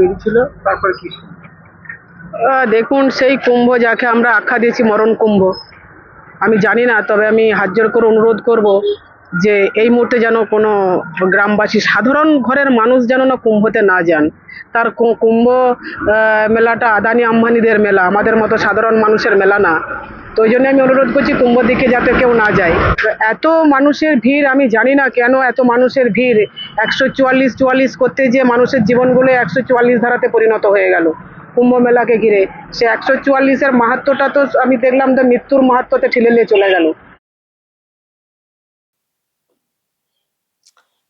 বেরিয়েছিল, তারপরে কি দেখুন, সেই কুম্ভ যাকে আমরা আখ্যা দিয়েছি মরণ কুম্ভ, আমি জানি না, তবে আমি হাত জোর করে অনুরোধ করব যে এই মুহূর্তে যেন কোনো গ্রামবাসী, সাধারণ ঘরের মানুষ যেন না কুম্ভতে না যান। তার কুম্ভ মেলাটা আদানি আম্বানিদের মেলা, আমাদের মতো সাধারণ মানুষের মেলা না। তো ওই জন্য আমি অনুরোধ করছি কুম্ভ দিকে যাতে কেউ না যায়। এত মানুষের ভিড়, আমি জানি না কেন এত মানুষের ভিড়। একশো চুয়াল্লিশ চুয়াল্লিশ করতে যে মানুষের জীবনগুলো একশো চুয়াল্লিশ ধারাতে পরিণত হয়ে গেল কুম্ভ মেলাকে ঘিরে। সে একশো চুয়াল্লিশের মাহাত্মটা তো আমি দেখলাম তো মৃত্যুর মাহাত্মতে ঠেলে নিয়ে চলে গেল।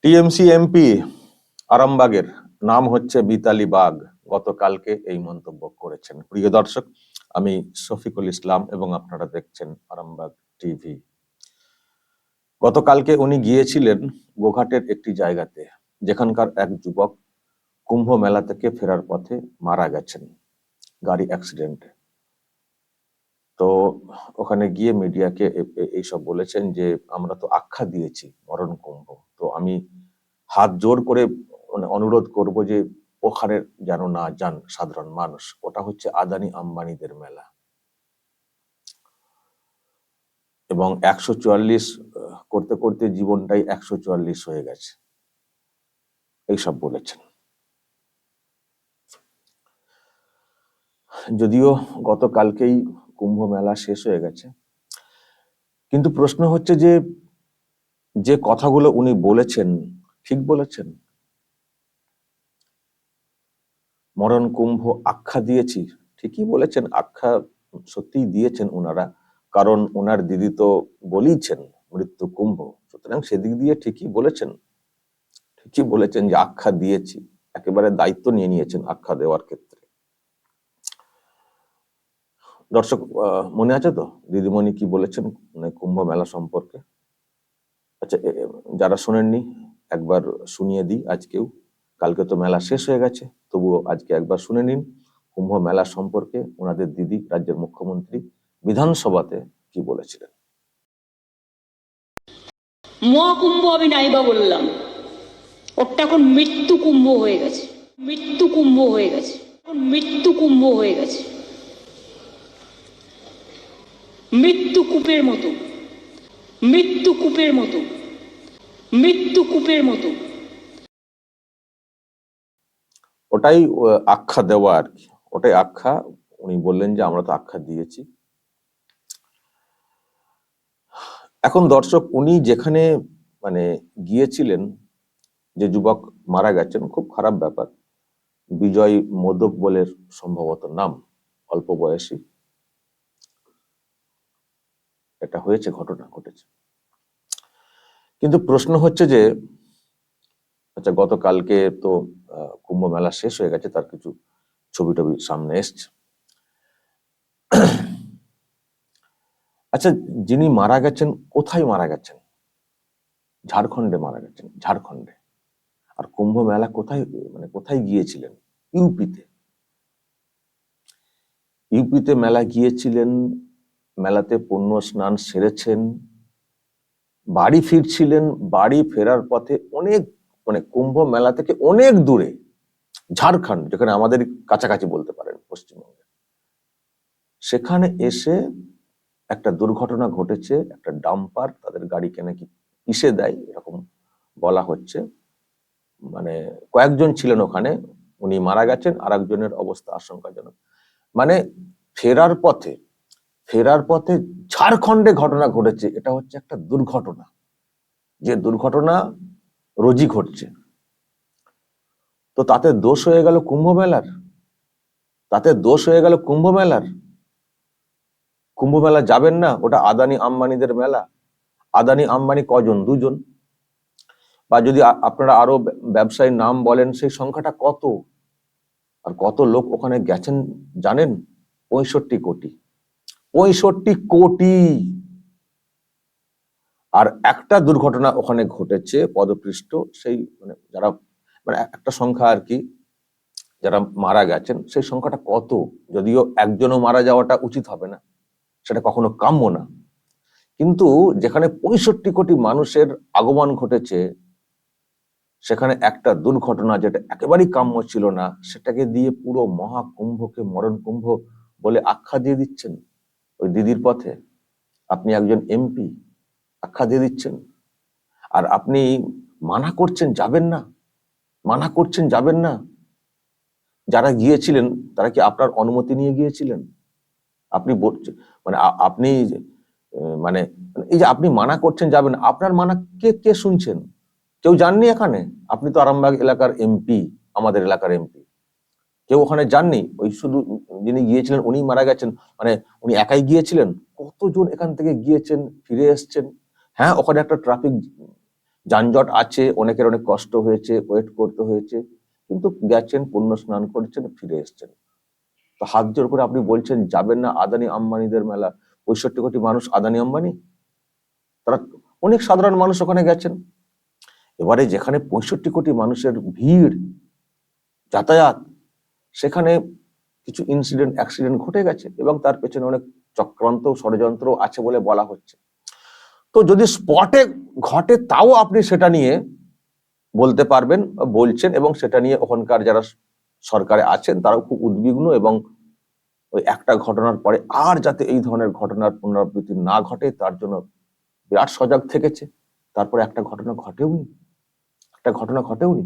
টিএমসি এমপি আরামবাগের নাম হচ্ছে বিতালি বাগ, গতকালকে এই মন্তব্য করেছেন। প্রিয় দর্শক, আমি শফিকুল ইসলাম এবং আপনারা দেখছেন আরামবাগ টিভি। গতকালকে উনি গিয়েছিলেন গোঘাটের একটি জায়গাতে, যেখানকার এক যুবক কুম্ভ মেলা থেকে ফেরার পথে মারা গেছেন। গাড়ি অ্যাক্সিডেন্টে। তো ওখানে গিয়ে মিডিয়াকে এইসব বলেছেন যে, আমরা তো আখ্যা দিয়েছি মরণ কুম্ভ। তো আমি হাত জোর করে মানে অনুরোধ করব যে, ওখানে যেন না যান সাধারণ মানুষ। ওটা হচ্ছে আদানি আম্বানিদের মেলা। এবং একশো চুয়াল্লিশ করতে করতে জীবনটাই একশো চুয়াল্লিশ হয়ে গেছে। এইসব বলেছেন। যদিও গতকালকেই কুম্ভ মেলা শেষ হয়ে গেছে। কিন্তু প্রশ্ন হচ্ছে যে যে কথাগুলো উনি বলেছেন, ঠিক বলেছেন? মরণ কুম্ভ আখ্যা দিয়েছি, ঠিকই বলেছেন, আখ্যা সত্যিই দিয়েছেন ওনারা কারণ ওনার দিদি তো বলেইছেন মৃত্যু কুম্ভ, সুতরাং সেদিক দিয়ে ঠিকই বলেছেন। ঠিকই বলেছেন যে আখ্যা দিয়েছি, একেবারে দায়িত্ব নিয়ে নিয়েছেন আখ্যা দেওয়ার ক্ষেত্রে। দর্শক মনে আছে তো? দিদিমণি কি বলেছেন? মানে কুম্ভ মেলা সম্পর্কে? আচ্ছা যারা শোনেননি, একবার শুনিয়ে দিই আজকেও। কালকে তো মেলা শেষ হয়ে গেছে, তবুও আজকে একবার শুনে নিন। কুম্ভ মেলা সম্পর্কে ওনাদের দিদি, রাজ্যের মুখ্যমন্ত্রী, বিধানসভাতে কি বলেছিলেন? মহাকুম্ভ আমি নাইবা বললাম। ওটা এখন মৃত্যু কুম্ভ হয়ে গেছে। মৃত্যু কুম্ভ হয়ে গেছে। এখন মৃত্যু কুম্ভ হয়ে গেছে। মৃত্যু কূপের মতো। মৃত্যু কূপের মতো। মৃত্যু কূপের মতো। ওটাই আখ্যা দেওয়া আর কি। ওটাই আখ্যা। উনি বললেন যে, আমরা তো আখ্যা দিয়েছি। এখন দর্শক, উনি যেখানে মানে গিয়েছিলেন, যে যুবক মারা গেছেন, খুব খারাপ ব্যাপার। বিজয় মদক বলে সম্ভবত নাম, অল্প বয়সী। এটা হয়েছে, ঘটনা ঘটেছে। কিন্তু প্রশ্ন হচ্ছে যে আচ্ছা গতকালকে তো কুম্ভ মেলা শেষ হয়ে গেছে, তার কিছু ছবি টবি সামনে এসছে। আচ্ছা যিনি মারা গেছেন, কোথায় মারা গেছেন? ঝাড়খণ্ডে মারা গেছেন, ঝাড়খণ্ডে। আর কুম্ভ মেলা কোথায় মানে কোথায় গিয়েছিলেন? ইউপিতে। ইউপিতে মেলা গিয়েছিলেন মেলাতে পুণ্য স্নান সেরেছেন। বাড়ি ফিরছিলেন, বাড়ি ফেরার পথে অনেক মানে কুম্ভ মেলা থেকে অনেক দূরে, ঝাড়খণ্ড, যেখানে আমাদের কাছাকাছি বলতে পারেন, পশ্চিমবঙ্গে। সেখানে এসে একটা দুর্ঘটনা ঘটেছে, একটা ডাম্পার তাদের গাড়িকে নাকি পিষে দেয়, এরকম বলা হচ্ছে। মানে কয়েকজন ছিলেন ওখানে, উনি মারা গেছেন আর অবস্থা আশঙ্কাজনক। মানে ফেরার পথে ফেরার পথে ঝাড়খণ্ডে ঘটনা ঘটেছে। এটা হচ্ছে একটা দুর্ঘটনা। যে দুর্ঘটনা রোজই ঘটছে। তো তাতে দোষ হয়ে গেল কুম্ভ মেলার তাতে দোষ হয়ে গেল কুম্ভ মেলার কুম্ভ মেলা যাবেন না, ওটা আদানি আম্বানিদের মেলা। আদানি, আম্বানি কজন? দুজন। বা যদি আপনারা আরও ব্য- ব্যবসায়ীর নাম বলেন, সেই সংখ্যাটা কত? আর কত লোক ওখানে গেছেন জানেন? পঁয়ষট্টি কোটি। পঁয়ষট্টি কোটি। আর একটা দুর্ঘটনা ওখানে ঘটেছে, পদপৃষ্ট, সেই মানে যারা মানে একটা সংখ্যা আর কি, যারা মারা গেছেন, সেই সংখ্যাটা কত? যদিও একজনও মারা যাওয়াটা উচিত হবে না, সেটা কখনো কাম্য না। কিন্তু যেখানে পঁয়ষট্টি কোটি মানুষের আগমন ঘটেছে, সেখানে একটা দুর্ঘটনা যেটা একেবারেই কাম্য ছিল না, সেটাকে দিয়ে পুরো মহাকুম্ভকে মরণ কুম্ভ বলে আখ্যা দিয়ে দিচ্ছেন। ওই দিদির পথে আপনি একজন এমপি আখ্যা দিয়ে দিচ্ছেন। আর আপনি মানা করছেন যাবেন না, মানা করছেন যাবেন না। যারা গিয়েছিলেন, তারা কি আপনার অনুমতি নিয়ে গিয়েছিলেন? আপনি মানে আপনি মানে এই যে আপনি মানা করছেন যাবেন, আপনার মানা কে কে শুনছেন? কেউ যাননি এখানে? আপনি তো আরামবাগ এলাকার এমপি আমাদের এলাকার এমপি কেউ ওখানে যাননি, ওই শুধু যিনি গিয়েছিলেন উনি মারা গেছেন মানে উনি একাই গিয়েছিলেন? কতজন এখান থেকে গিয়েছেন, ফিরে এসছেন? হ্যাঁ ওখানে একটা ট্রাফিক যানজট আছে, অনেকের অনেক কষ্ট হয়েছে ওয়েট করতে হয়েছে, কিন্তু গেছেন, পুণ্য স্নান করেছেন, ফিরে এসছেন। তো হাত জোর করে আপনি বলছেন, যাবেন না আদানি আম্বানিদের মেলা। পঁয়ষট্টি কোটি মানুষ আদানি আম্বানি? তারা অনেক সাধারণ মানুষ ওখানে গেছেন। এবারে যেখানে পঁয়ষট্টি কোটি মানুষের ভিড়, যাতায়াত সেখানে কিছু ইনসিডেন্ট অ্যাক্সিডেন্ট ঘটে গেছে এবং তার পেছনে অনেক চক্রান্ত, ষড়যন্ত্র আছে বলে বলা হচ্ছে। তো যদি স্পটে ঘটে তাও আপনি সেটা নিয়ে বলতে পারবেন, বলছেন এবং সেটা নিয়ে ওখানকার যারা সরকারে আছেন তারাও খুব উদ্বিগ্ন এবং ওই একটা ঘটনার পরে আর যাতে এই ধরনের ঘটনার পুনরাবৃত্তি না ঘটে তার জন্য বিরাট সজাগ থেকেছে। তারপরে একটা ঘটনা ঘটেওনি। একটা ঘটনা ঘটেওনি।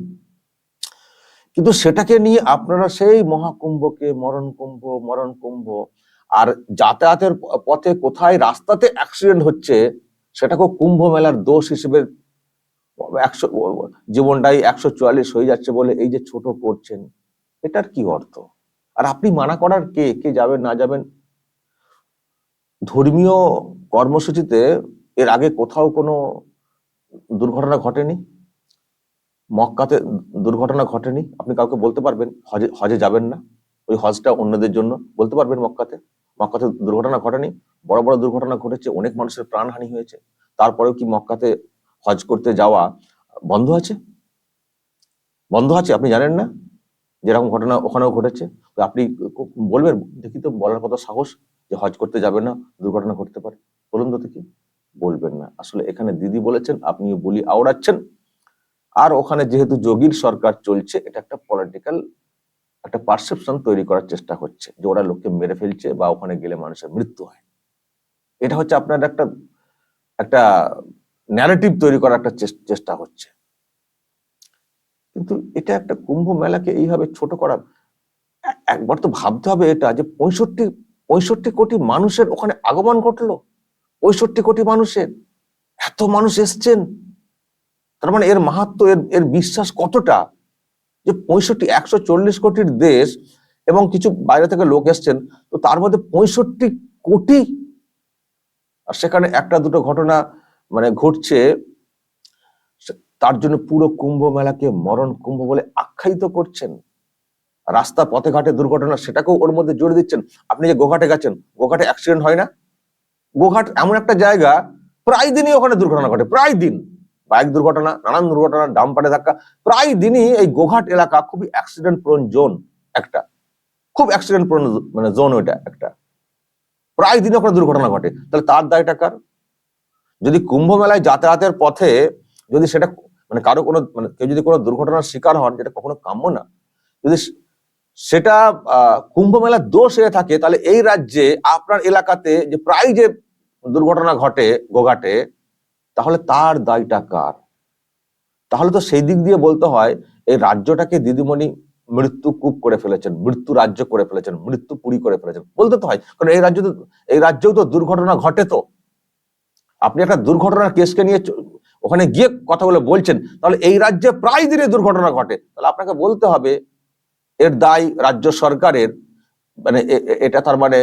কিন্তু সেটাকে নিয়ে আপনারা সেই মহাকুম্ভকে মরণ কুম্ভ মরণ কুম্ভ, আর যাতায়াতের পথে কোথায় রাস্তাতে অ্যাক্সিডেন্ট হচ্ছে সেটাকে কুম্ভ মেলার দোষ হিসেবে একশো জীবনটাই একশো চুয়াল্লিশ হয়ে যাচ্ছে বলে এই যে ছোট করছেন, এটার কি অর্থ? আর আপনি মানা করার কে? কে যাবেন, না যাবেন? ধর্মীয় কর্মসূচিতে এর আগে কোথাও কোনো দুর্ঘটনা ঘটেনি? মক্কাতে দুর্ঘটনা ঘটেনি। আপনি কাউকে বলতে পারবেন, হজে হজে যাবেন না। ওই হজটা অন্যদের জন্য। বলতে পারবেন মক্কাতে। মক্কাতে দুর্ঘটনা ঘটেনি। বড় বড় দুর্ঘটনা ঘটেছে। অনেক মানুষের প্রাণহানি হয়েছে। তারপরেও কি মক্কাতে হজ করতে যাওয়া বন্ধ আছে? বন্ধ আছে, আপনি জানেন না? যেরকম ঘটনা ওখানেও ঘটেছে। আপনি বলবেন, দেখি তো বলার কথা সাহস যে হজ করতে যাবেন না, দুর্ঘটনা ঘটতে পারে। বলুন তো দেখি। বলবেন না। আসলে এখানে দিদি বলেছেন আপনি বলি আওড়াচ্ছেন। আর ওখানে যেহেতু যোগীর সরকার চলছে, এটা একটা পলিটিক্যাল একটা পারসেপশন তৈরি করার চেষ্টা হচ্ছে যে ওরা লোককে মেরে ফেলছে বা ওখানে গেলে মানুষের মৃত্যু হয়। এটা হচ্ছে আপনার একটা একটা ন্যারেটিভ তৈরি করার একটা চেষ্টা হচ্ছে। কিন্তু এটা একটা কুম্ভ মেলাকে এইভাবে ছোট করা, একবার তো ভাবতে হবে এটা যে পঁয়ষট্টি পঁয়ষট্টি কোটি মানুষের ওখানে আগমন ঘটলো। পঁয়ষট্টি কোটি মানুষের, এত মানুষ এসছেন। তার মানে এর মাহাত্ম, এর এর বিশ্বাস কতটা যে পঁয়ষট্টি, একশো চল্লিশ কোটির দেশ এবং কিছু বাইরে থেকে লোক এসছেন, তো তার মধ্যে পঁয়ষট্টি কোটি, আর সেখানে একটা দুটো ঘটনা মানে ঘটছে তার জন্য পুরো কুম্ভ মেলাকে মরণ কুম্ভ বলে আখ্যায়িত করছেন। রাস্তা পথে ঘাটে দুর্ঘটনা সেটাকেও ওর মধ্যে জোরে দিচ্ছেন। আপনি যে গোঘাটে গেছেন, গোঘাটে অ্যাক্সিডেন্ট হয় না? গোঘাট এমন একটা জায়গা, প্রায় দিনই ওখানে দুর্ঘটনা ঘটে, প্রায় দিন। বাইক দুর্ঘটনা, নানান দুর্ঘটনা ডাম্পারে ধাক্কা। প্রায় দিনই এই গোঘাট এলাকা খুবই অ্যাক্সিডেন্ট প্রোন জোন একটা। খুব অ্যাক্সিডেন্ট প্রোন মানে জোন ওইটা একটা। প্রায় দিন ওখানে দুর্ঘটনা ঘটে। তাহলে তার দায়টা কার? যদি কুম্ভ মেলায় যাতায়াতের পথে যদি সেটা মানে কারও কোনো মানে কেউ যদি কোনো দুর্ঘটনার শিকার হন, যেটা কখনো কাম্য না, যদি সেটা কুম্ভ মেলার দোষ হয়ে থাকে, তাহলে এই রাজ্যে আপনার এলাকাতে যে প্রায় যে দুর্ঘটনা ঘটে গোঘাটে তাহলে তার দায়টা কার? তাহলে তো সেই দিক দিয়ে বলতে হয়, এই রাজ্যটাকে দিদিমণি মৃত্যু কূপ করে ফেলেছেন, মৃত্যু রাজ্য করে ফেলেছেন, মৃত্যু পুরী করে ফেলেছেন। বলতে তো হয়, কারণ এই রাজ্য এই রাজ্যেও তো দুর্ঘটনা ঘটে তো। আপনি একটা দুর্ঘটনার কেসকে নিয়ে ওখানে গিয়ে কথা বলে বলছেন, তাহলে এই রাজ্যে প্রায় দিনে দুর্ঘটনা ঘটে। তাহলে আপনাকে বলতে হবে, এর দায় রাজ্য সরকারের মানে এটা তার মানে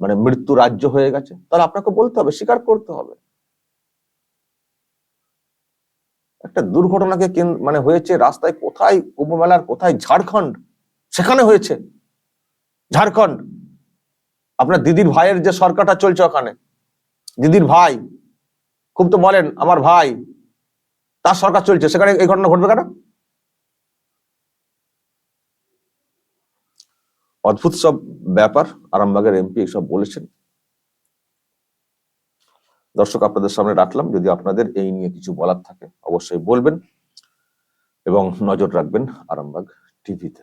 মানে মৃত্যু রাজ্য হয়ে গেছে। তাহলে আপনাকে বলতে হবে, স্বীকার করতে হবে। একটা দুর্ঘটনাকে মানে হয়েছে রাস্তায় কোথায় কুম্ভ মেলার কোথায় ঝাড়খণ্ড? সেখানে হয়েছে। ঝাড়খণ্ড। আপনার দিদির ভাইয়ের যে সরকারটা চলছে ওখানে। দিদির ভাই। খুব তো বলেন, আমার ভাই। তার সরকার চলছে। সেখানে এই ঘটনা ঘটবে কেন? অদ্ভুত সব ব্যাপার। আরামবাগের এমপি এসব বলেছেন। দর্শক, আপনাদের সামনে রাখলাম। যদি আপনাদের এই নিয়ে কিছু বলার থাকে, অবশ্যই বলবেন এবং নজর রাখবেন আরামবাগ টিভিতে।